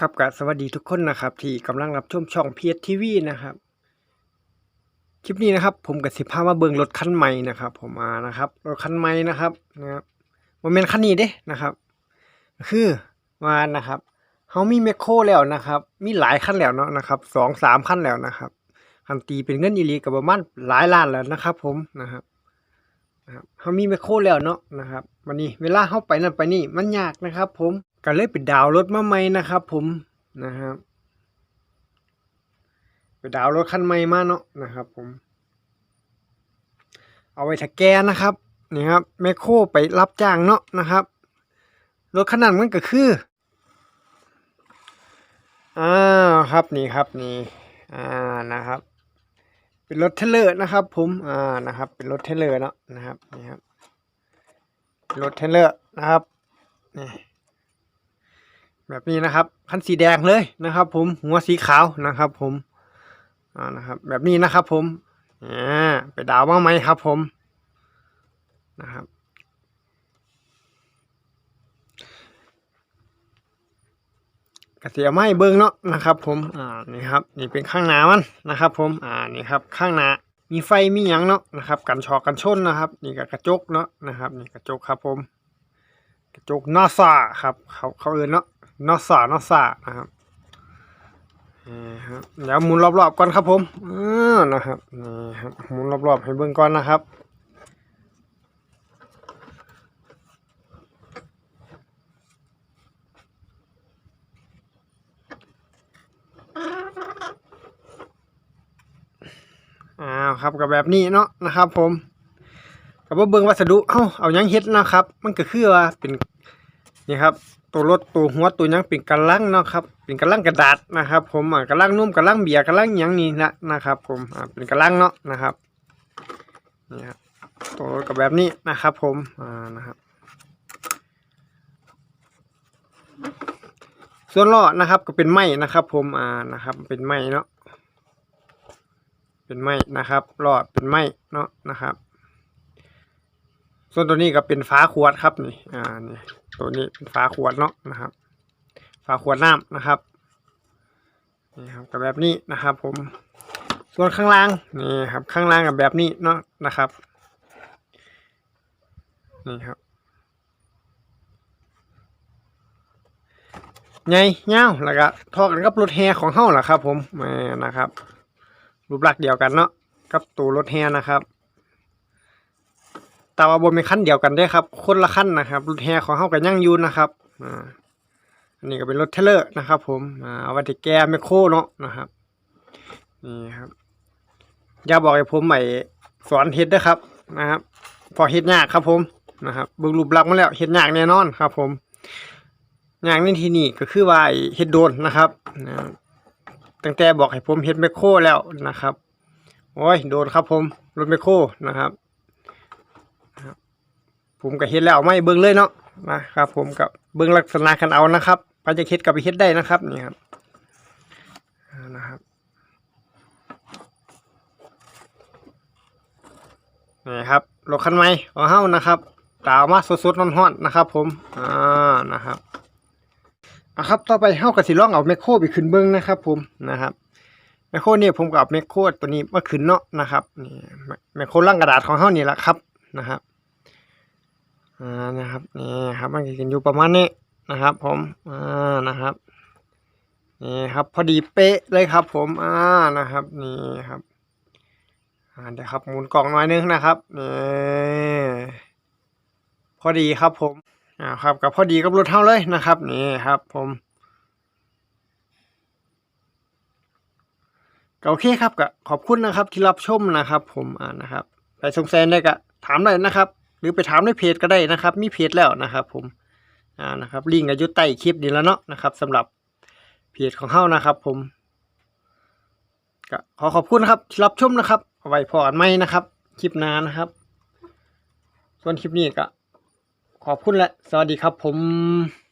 ครับก็สวัสดีทุกคนนะครับ ที่กำลังรับชมช่อง PS TV นะครับ คลิปนี้นะครับ ผมกับสิพามาเบิงรถคันใหม่นะครับ ผมมานะครับรถคันใหม่นะครับนะครับโมเมนคันนี้เด้นะครับ คือวานะครับเขามีแมคโครแล้วนะครับ มีหลายคันแล้วเนาะนะครับสองสามคันแล้วนะครับคันตีเป็นเงินอีหลีกับประมาณหลายล้านแล้วนะครับ ผมนะครับนะครับเขามีแมคโครแล้วเนาะนะครับ วันนี้เวลาเขาไปนั่นไปนี่มันยากนะครับ ผม ก็เลยไปดาวรถมาใหม่นะครับ ผมนะครับไปดาวรถคันใหม่มาเนาะนะครับ ผม เอาไว้ถ้าแกนะครับนี่ครับแมคโครไปรับจ้างเนาะนะครับรถขนาดมันก็คืออ้าวครับนี่ครับนี่อ่านะครับ เป็นรถเทเลอร์นะครับ ผมอ่านะครับ เป็นรถเทเลอร์เนาะนะครับนี่ครับรถเทเลอร์นะครับนี่ แบบนี้นะครับคันสีแดงเลยนะครับ ผมหัวสีขาวนะครับ ผมอ่านะครับ แบบนี้นะครับ ผมอ่าไปดาวมางไหมครับ ผมนะครับกระเสียไม้เบิ้งเนาะนะครับ ผมอ่านี่ครับ นี่เป็นข้างหน้ามันนะครับ ผมอ่านี่ครับ ข้างหน้ามีไฟมีหยังเนาะนะครับ กันชอกกันชนนะครับ นี่ก็กระจกเนาะนะครับ นี่กระจกครับ ผม กระจกนอซ่าครับ เขาเขาเอื่นเนาะ นอซ่านอซ่านะครับนี่ครับเดี๋ยวหมุนรอบๆก่อนครับผมอ่านะครับนี่ครับหมุนรอบๆให้เบิ้งก่อนนะครับอ้าวครับกับแบบนี้เนาะนะครับผมกับว่าเบิ่งวัสดุเอ้าเอายังเฮ็ดนะครับ มันก็คือว่าเป็น นี่ครับตัวรถตัวหัวตัวยังเป็นกระลังเนาะครับเป็นกระลังกระดาษนะครับ ผมอ่ากระลังนุ่มกระลังเบียร์กระลังยังนี่นะนะครับ ผมอ่าเป็นกระลังเนาะนะครับนี่ครับตัวรถกับแบบนี้นะครับ ผมอ่านะครับ ส่วนล้อนะครับก็เป็นไม้นะครับ ผมอ่านะครับ เป็นไม้เนาะเป็นไม้นะครับรอเป็นไม้เนาะนะครับ ส่วนตัวนี้ก็เป็นฝาขวดครับนี่อ่านี่ตัวนี้เป็นฝาขวดเนาะนะครับ ฝาขวดน้ำนะครับนี่ครับกับแบบนี้นะครับ ผม ส่วนข้างล่างนี่ครับ ข้างล่างกับแบบนี้เนาะนะครับนี่ครับไงเงาแล้วก็ทอกันกับรถแฮของเฮาล่ะครับผมแหมนะครับรูปลักษณ์เดียวกันเนาะกับตัวรถแฮนะครับ แต่ว่าบนเป็นขั้นเดียวกันเด้ครับ คนละขั้นนะครับรถแฮของเฮากับยั่งยูนนะครับอ่าอันนี้ก็เป็นรถเทเลอร์นะครับ ผมอ่าเอาไว้ที่แกแมโครเนาะนะครับนี่ครับอย่าบอกให้ผมใหม่สอนเฮ็ดเด้อครับนะครับ พอเฮ็ดยากครับผมนะครับเบิ่งรูปลักษณ์มาแล้วเฮ็ดยากแน่นอนครับ ผมยากในที่นี้ก็คือว่าเฮ็ดโดนนะครับนะตั้งแต่บอกให้ผมเฮ็ดแมโครแล้วนะครับโอ้ยโดนครับผมรถแมโครนะครับ ผมก็เฮ็ดแล้วไม่เบิ่งเลยเนาะนะครับ ผมกับเบิ่งลักษณะกันเอานะครับไปจะเฮ็ดกับไปเฮ็ดได้นะครับนี่ครับนะครับนี่ครับรถคันใหม่ของเฮานะครับตาวมาสดๆร้อนๆนะครับ ผมอ่านะครับอะครับต่อไปเฮาก็สิลองเอาแมคโครไปขึ้นเบิ่งนะครับ ผมนะครับแมคโครเนี่ยผมกับแมคโครตัวนี้มาขึ้นเนาะนะครับนี่แมคโครล่างกระดาษของเขานี่แหละครับนะครับ อ่านะครับนี่ครับมันกินอยู่ประมาณนี้นะครับ ผมอ่านะครับนี่ครับพอดีเป๊ะเลยครับ ผมอ่านะครับนี่ครับอ่าเดี๋ยวครับหมุนกล่องน่อยนึงนะครับนี่พอดีครับผมอ่าครับกับพอดีกับรถเท่าเลยนะครับนี่ครับ ผมก็โอเคครับก็ขอบคุณนะครับที่รับชมนะครับ ผมอ่านะครับไปสงสัยได้ก็ถามได้นะครับ หรือไปถามในเพจก็ได้นะครับ มีเพจแล้วนะครับผมอ่านะครับลิงก์ก็อยู่ใต้คลิปนี้แล้วเนาะนะครับสำหรับเพจของเฮานะครับผมก็ขอขอบคุณครับที่รับชมนะครับเอาไว้พออันไม่นะครับ คลิปหน้านะครับ ส่วนคลิปนี้ก็ขอบคุณและ สวัสดีครับผม